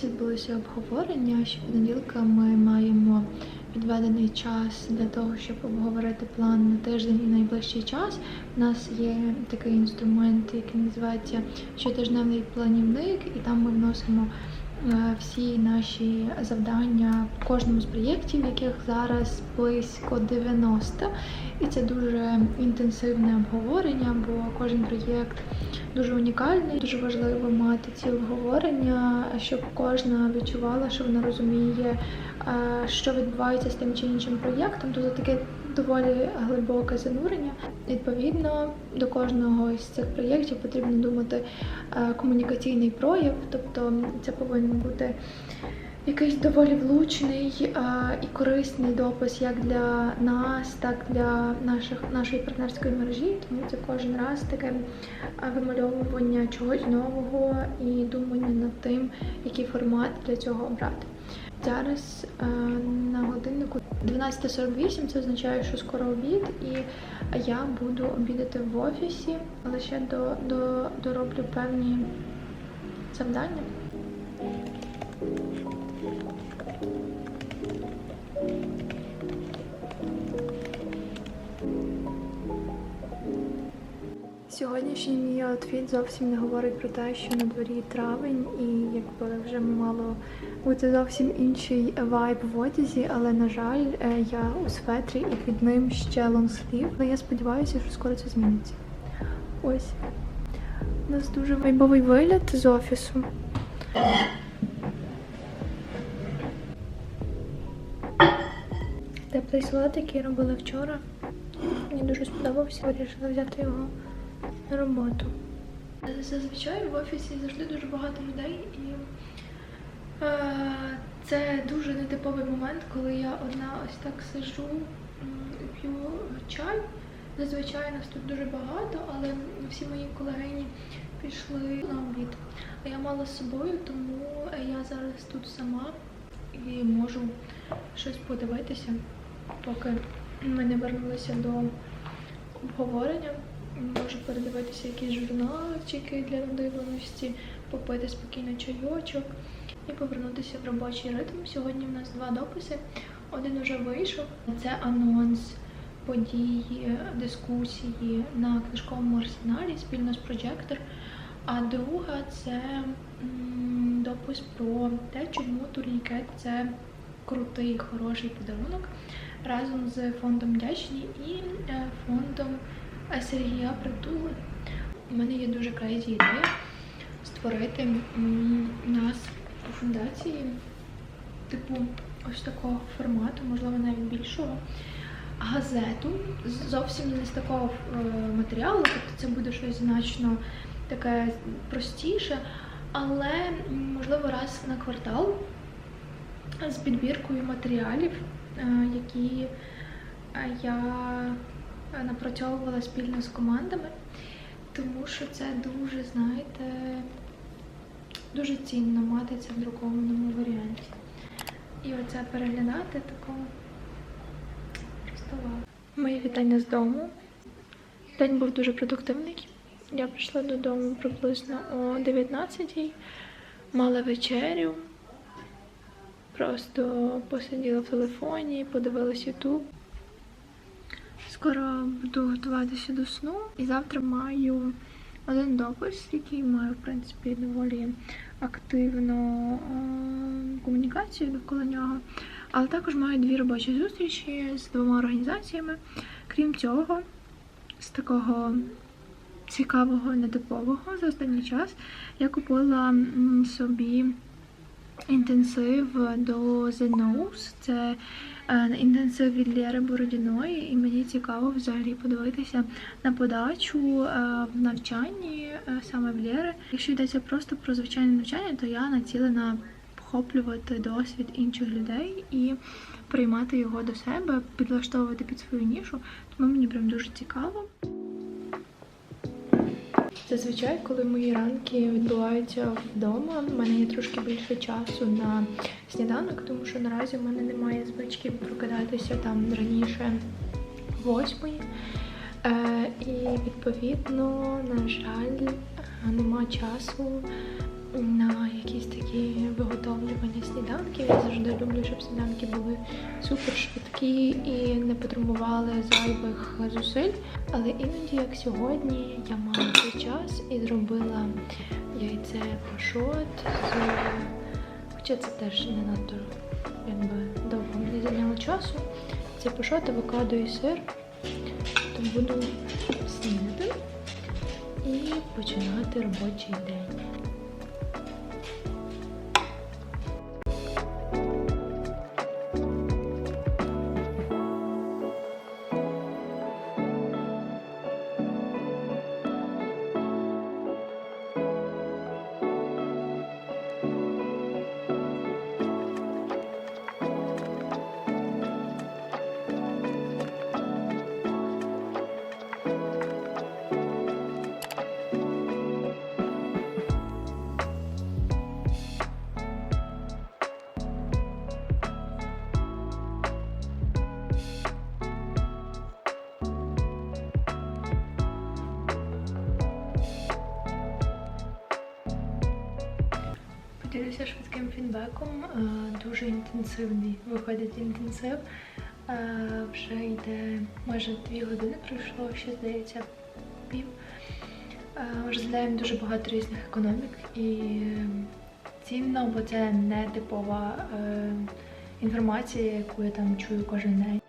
Зараз відбулося обговорення. що понеділка ми маємо відведений час для того, щоб обговорити план на тиждень і найближчий час. У нас є такий інструмент, який називається щотижневий планівник, і там ми вносимо всі наші завдання в кожному з проєктів, яких зараз близько 90. І це дуже інтенсивне обговорення, бо кожен проєкт дуже унікальний. Дуже важливо мати ці обговорення, щоб кожна відчувала, що вона розуміє, е, що відбувається з тим чи іншим проєктом. Тобто таке доволі глибоке занурення. Відповідно, до кожного з цих проєктів потрібно думати е, комунікаційний прояв, тобто це повинен бути якийсь доволі влучний е, і корисний допис як для нас, так для наших нашої партнерської мережі. Тому це кожен раз таке е, вимальовування чогось нового і думання над тим, який формат для цього обрати. Зараз е, на годиннику 12.48, це означає, що скоро обід, і я буду обідати в офісі, але ще до, до, дороблю певні завдання. Сьогоднішній мій outfit зовсім не говорить про те, що на дворі травень і якби вже мало бути зовсім інший вайб в одязі, але на жаль, е, я у светрі і під ним ще лонгслів. Але я сподіваюся, що скоро це зміниться. Ось. У нас дуже вайбовий вигляд з офісу. Теплий салат, який я робила вчора. Мені дуже сподобався. Вирішила взяти його на роботу. Зазвичай в офісі завжди дуже багато людей, і це дуже нетиповий момент, коли я одна ось так сижу п'ю чай. Зазвичай нас тут дуже багато, але всі мої колегині пішли на обід. А я мала з собою, тому я зараз тут сама і можу щось подивитися, поки ми не вернулися до обговорення. Можу передивитися якісь журналчики для надивленості, попити спокійно чайочок і повернутися в робочий ритм. Сьогодні в нас два дописи. Один уже вийшов. Це анонс події, дискусії на книжковому арсеналі спільно з Projector. А друга це допис про те, чому турнікет це крутий, хороший подарунок разом з фондом Дячні і е, фондом Сергія Притули. У мене є дуже крейзі ідея створити нас у фундації, типу, ось такого формату, можливо, навіть більшого. Газету зовсім не з такого е, матеріалу, тобто це буде щось значно таке простіше, але можливо раз на квартал з підбіркою матеріалів, е, які е, я напрацьовувала спільно з командами, тому що це дуже, знаєте, дуже цінно мати це в друкованому варіанті. І оце переглядати тако просто вау. Моє вітання з дому. День був дуже продуктивний. Я прийшла додому приблизно о 19-й, мала вечерю. Просто посиділа в телефоні, подивилась Ютуб. Скоро буду готуватися до сну. І завтра маю один допис, який має, в принципі, доволі активну е, комунікацію довкола нього. Але також маю дві робочі зустрічі з двома організаціями. Крім цього, з такого цікавого, нетипового за останній час я купила собі інтенсив до The. Це е, інтенсив від Лєри Бородіної, і мені цікаво взагалі подивитися на подачу е, в навчанні е, саме в Лєри. Якщо йдеться просто про звичайне навчання, то я націлена вхоплювати досвід інших людей і приймати його до себе, підлаштовувати під свою нішу. Тому мені прям дуже цікаво. Зазвичай, коли мої ранки відбуваються вдома, в мене є трошки більше часу на сніданок, тому що наразі в мене немає звички прокидатися там раніше восьмої. Е, і відповідно, на жаль, е, нема часу на якісь такі виготовлення. приготування сніданків. Я завжди люблю, щоб сніданки були супер швидкі і не потребували зайвих зусиль. Але іноді, як сьогодні, я мала цей час і зробила яйце пашот Хоча це теж не надто якби, довго мені зайняло часу. Це пашот, авокадо і сир. То буду снідати і починати робочий день. Поділюся швидким фідбеком. Е, Дуже інтенсивний виходить інтенсив. Е, Вже йде майже дві години пройшло, ще здається пів. Е, Розглядаємо дуже багато різних економік і цінно, бо це не типова інформація, яку я там чую кожен день.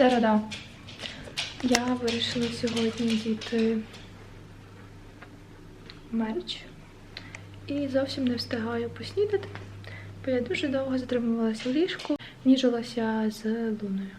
Середа. Я вирішила сьогодні діти мерч і зовсім не встигаю поснідати, бо я дуже довго затримувалася в ліжку, ніжилася з луною.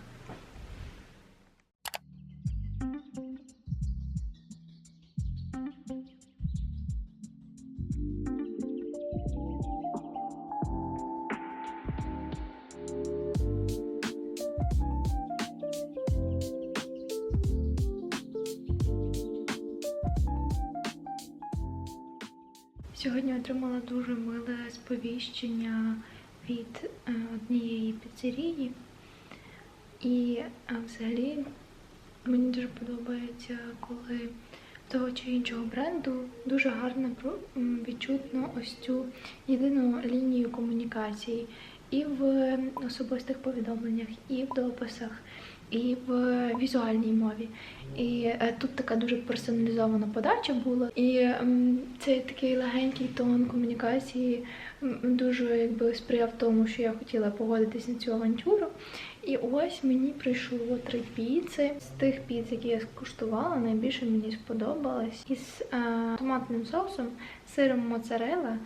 Сьогодні отримала дуже миле сповіщення від е, однієї піцерії. І е, взагалі мені дуже подобається, коли того чи іншого бренду дуже гарно відчутно ось цю єдину лінію комунікації і в особистих повідомленнях, і в дописах, і в візуальній мові. І е, тут така дуже персоналізована подача була. І цей такий легенький тон комунікації дуже якби сприяв тому, що я хотіла погодитись на цю авантюру. І ось мені прийшло три піци. З тих піц, які я скуштувала, найбільше мені сподобалось із е, томатним соусом, сиром моцарелла,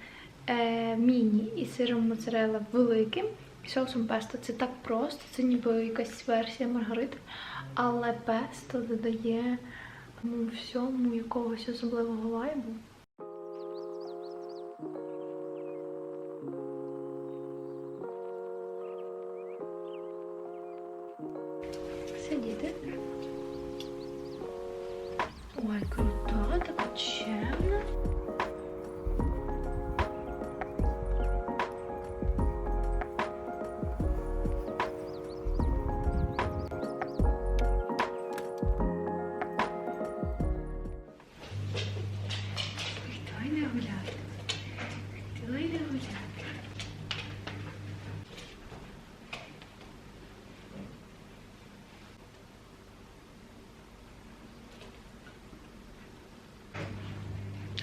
е, міні і сиром моцарелла великим. І соусом песто це так просто, це ніби якась версія маргарити, але песто додає тому всьому якогось особливого вайбу. Сидіти. Ой, круто, така чемна.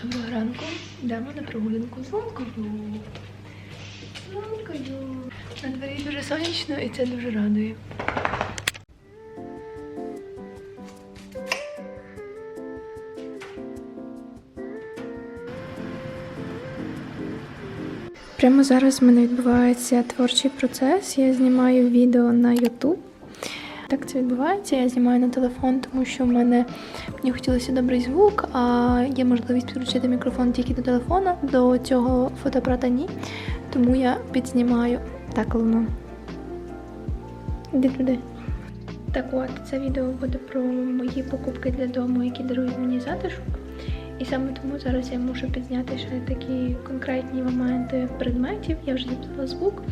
Доброго ранку. Йдемо на прогулянку з ланкою. З ланкою. На дворі дуже сонячно і це дуже радує. Прямо зараз в мене відбувається творчий процес. Я знімаю відео на YouTube. Так це відбувається. Я знімаю на телефон, тому що в мене мені хотілося добрий звук, а є можливість підключити мікрофон тільки до телефона. До цього фотоапарата ні. Тому я підзнімаю так луну. Іди туди. Так от, це відео буде про мої покупки для дому, які дарують мені затишок. І саме тому зараз я мушу підзняти ще такі конкретні моменти предметів. Я вже записала звук.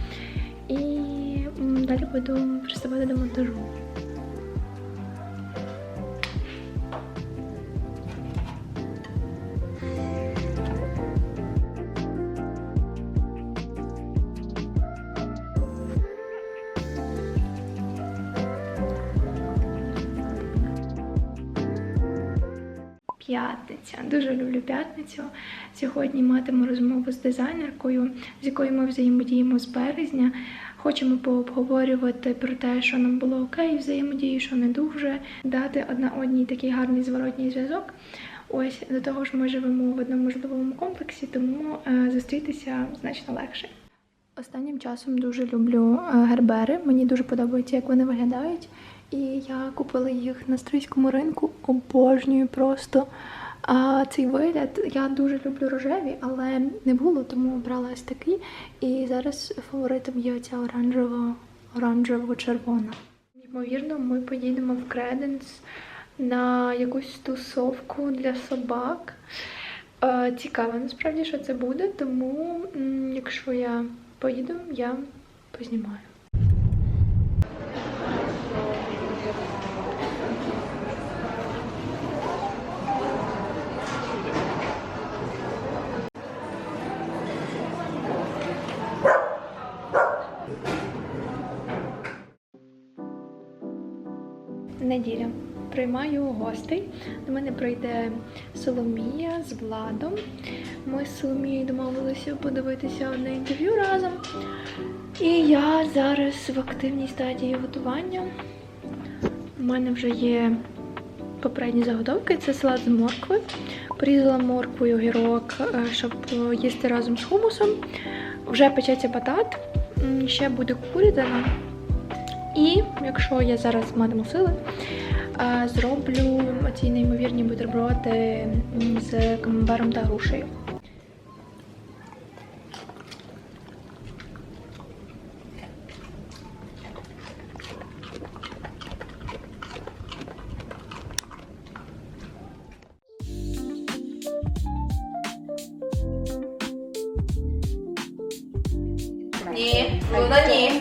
І далі буду приступати до монтажу. П'ятниця. Дуже люблю п'ятницю. Сьогодні матиму розмову з дизайнеркою, з якою ми взаємодіємо з березня. Хочемо пообговорювати про те, що нам було окей, взаємодії, що не дуже, дати одна одній такий гарний зворотній зв'язок. Ось до того ж, ми живемо в одному житловому комплексі, тому е, зустрітися значно легше. Останнім часом дуже люблю е, гербери. Мені дуже подобається, як вони виглядають. І я купила їх на стрийському ринку. Обожнюю просто. А цей вигляд я дуже люблю рожеві, але не було, тому обрала ось такий. І зараз фаворитом є ця оранжево оранжево-червона. Ймовірно, ми поїдемо в Креденс на якусь тусовку для собак. Е, Цікаво насправді, що це буде, тому якщо я поїду, я познімаю. Неділя. Приймаю гостей. До мене прийде Соломія з Владом. Ми з Соломією домовилися подивитися одне інтерв'ю разом. І я зараз в активній стадії готування. У мене вже є попередні заготовки. Це салат з моркви. Порізала моркву і огірок, е, щоб їсти разом з хумусом. Вже печеться батат. Ще буде курятина. І якщо я зараз матиму сили, зроблю ці неймовірні бутерброди з камамбером та грушею. Ні, Луна ні.